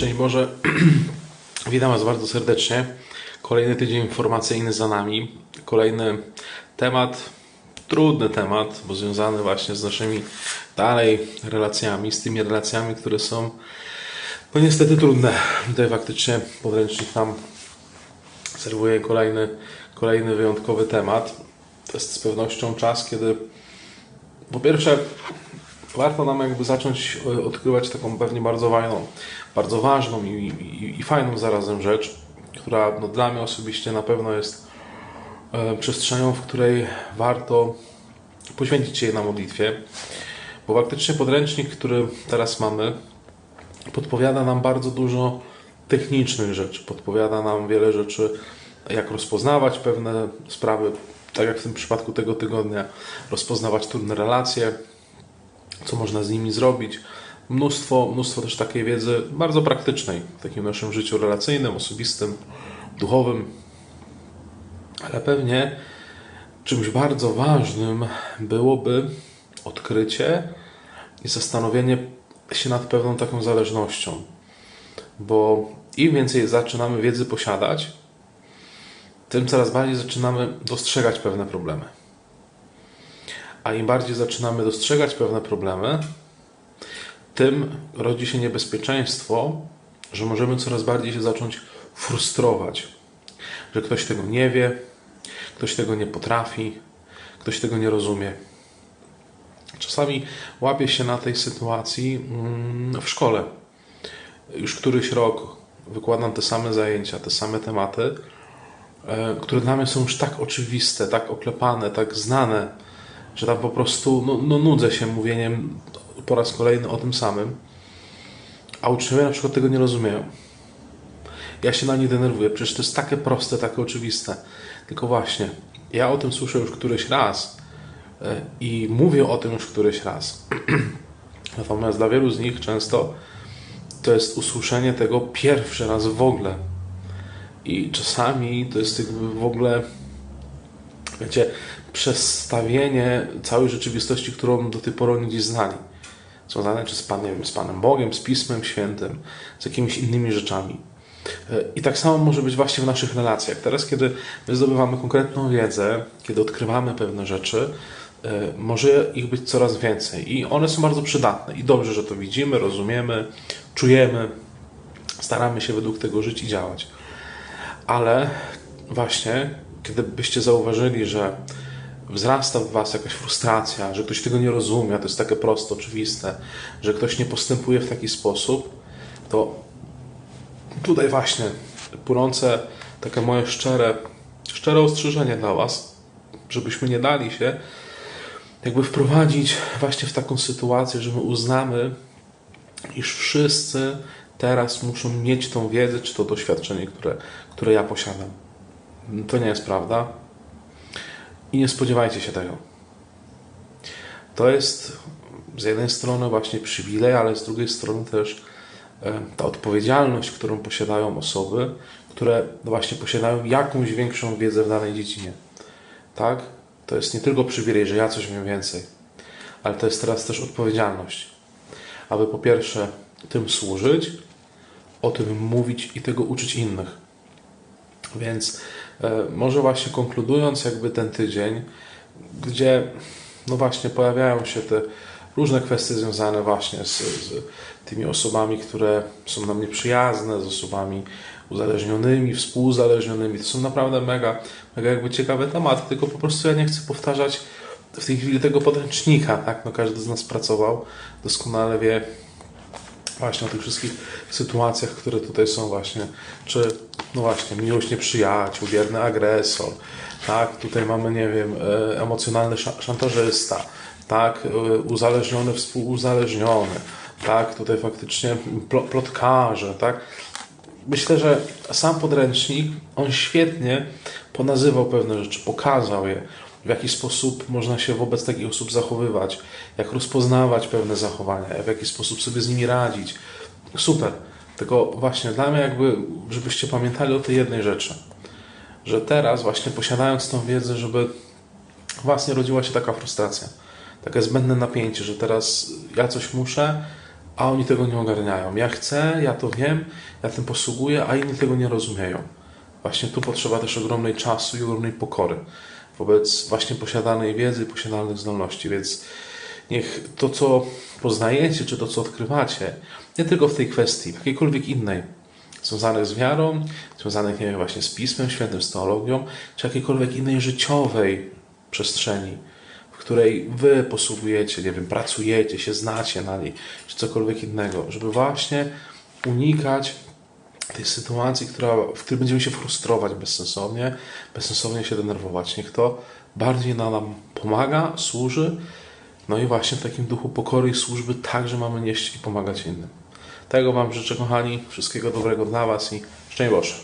Szczęść Boże, witam Was bardzo serdecznie. Kolejny tydzień informacyjny za nami. Kolejny temat, trudny temat, bo związany właśnie z naszymi dalej relacjami, z tymi relacjami, które są no niestety trudne. Tutaj faktycznie podręcznik nam serwuje kolejny, kolejny wyjątkowy temat. To jest z pewnością czas, kiedy po pierwsze warto nam jakby zacząć e, odkrywać taką pewnie bardzo fajną, bardzo ważną i, i, i fajną zarazem rzecz, która no, dla mnie osobiście na pewno jest e, przestrzenią, w której warto poświęcić się na modlitwie, bo faktycznie podręcznik, który teraz mamy, podpowiada nam bardzo dużo technicznych rzeczy, podpowiada nam wiele rzeczy, jak rozpoznawać pewne sprawy, tak jak w tym przypadku tego tygodnia, rozpoznawać trudne relacje, co można z nimi zrobić. Mnóstwo, mnóstwo też takiej wiedzy bardzo praktycznej w takim naszym życiu relacyjnym, osobistym, duchowym. Ale pewnie czymś bardzo ważnym byłoby odkrycie i zastanowienie się nad pewną taką zależnością. Bo im więcej zaczynamy wiedzy posiadać, tym coraz bardziej zaczynamy dostrzegać pewne problemy. A im bardziej zaczynamy dostrzegać pewne problemy, tym rodzi się niebezpieczeństwo, że możemy coraz bardziej się zacząć frustrować, że ktoś tego nie wie, ktoś tego nie potrafi, ktoś tego nie rozumie. Czasami łapię się na tej sytuacji mm, w szkole. Już któryś rok wykładam te same zajęcia, te same tematy, e, które dla mnie są już tak oczywiste, tak oklepane, tak znane, że tam po prostu no, no, nudzę się mówieniem po raz kolejny o tym samym, a uczniowie na przykład tego nie rozumieją. Ja się na nie denerwuję, przecież to jest takie proste, takie oczywiste. Tylko właśnie, ja o tym słyszę już któryś raz e, i mówię o tym już któryś raz. Natomiast dla wielu z nich często to jest usłyszenie tego pierwszy raz w ogóle. I czasami to jest w ogóle, wiecie, przestawienie całej rzeczywistości, którą do tej pory oni gdzieś znali. Związane czy z Panem, z Panem Bogiem, z Pismem Świętym, z jakimiś innymi rzeczami. E, I tak samo może być właśnie w naszych relacjach. Teraz, kiedy my zdobywamy konkretną wiedzę, kiedy odkrywamy pewne rzeczy, e, może ich być coraz więcej. I one są bardzo przydatne. I dobrze, że to widzimy, rozumiemy, czujemy, staramy się według tego żyć i działać. Ale właśnie, kiedy byście zauważyli, że wzrasta w Was jakaś frustracja, że ktoś tego nie rozumie, to jest takie proste, oczywiste, że ktoś nie postępuje w taki sposób, to tutaj właśnie płynące takie moje szczere, szczere ostrzeżenie dla Was, żebyśmy nie dali się jakby wprowadzić właśnie w taką sytuację, że my uznamy, iż wszyscy teraz muszą mieć tą wiedzę, czy to doświadczenie, które, które ja posiadam. To nie jest prawda. I nie spodziewajcie się tego. To jest z jednej strony właśnie przywilej, ale z drugiej strony też e, ta odpowiedzialność, którą posiadają osoby, które no właśnie posiadają jakąś większą wiedzę w danej dziedzinie. Tak? To jest nie tylko przywilej, że ja coś wiem więcej, ale to jest teraz też odpowiedzialność, aby po pierwsze tym służyć, o tym mówić i tego uczyć innych. Więc może właśnie konkludując jakby ten tydzień, gdzie no właśnie pojawiają się te różne kwestie związane właśnie z, z tymi osobami, które są nam nieprzyjazne, z osobami uzależnionymi, współuzależnionymi. To są naprawdę mega, mega jakby ciekawe tematy, tylko po prostu ja nie chcę powtarzać w tej chwili tego podręcznika, tak? No każdy z nas pracował, doskonale wie, właśnie o tych wszystkich sytuacjach, które tutaj są właśnie, czy no właśnie miłość nieprzyjaciół, wierny agresor, tak, tutaj mamy, nie wiem, e, emocjonalny sza- szantażysta, tak, e, uzależniony, współuzależniony, tak, tutaj faktycznie pl- plotkarze, tak. Myślę, że sam podręcznik, on świetnie ponazywał pewne rzeczy, pokazał je, w jaki sposób można się wobec takich osób zachowywać, jak rozpoznawać pewne zachowania, w jaki sposób sobie z nimi radzić. Super. Tylko właśnie dla mnie jakby, żebyście pamiętali o tej jednej rzeczy, że teraz właśnie posiadając tą wiedzę, żeby was nie rodziła się taka frustracja, takie zbędne napięcie, że teraz ja coś muszę, a oni tego nie ogarniają. Ja chcę, ja to wiem, ja tym posługuję, a inni tego nie rozumieją. Właśnie tu potrzeba też ogromnej czasu i ogromnej pokory wobec właśnie posiadanej wiedzy posiadanych zdolności, więc niech to, co poznajecie, czy to, co odkrywacie, nie tylko w tej kwestii, w jakiejkolwiek innej, związanych z wiarą, związanych, nie wiem, właśnie z Pismem Świętym, z teologią, czy jakiejkolwiek innej życiowej przestrzeni, w której wy posługujecie, nie wiem, pracujecie, się znacie na niej, czy cokolwiek innego, żeby właśnie unikać tej sytuacji, która, w której będziemy się frustrować bezsensownie, bezsensownie się denerwować. Niech to bardziej na nam pomaga, służy, no i właśnie w takim duchu pokory i służby także mamy nieść i pomagać innym. Tego Wam życzę, kochani. Wszystkiego dobrego dla Was i szczęść Boże.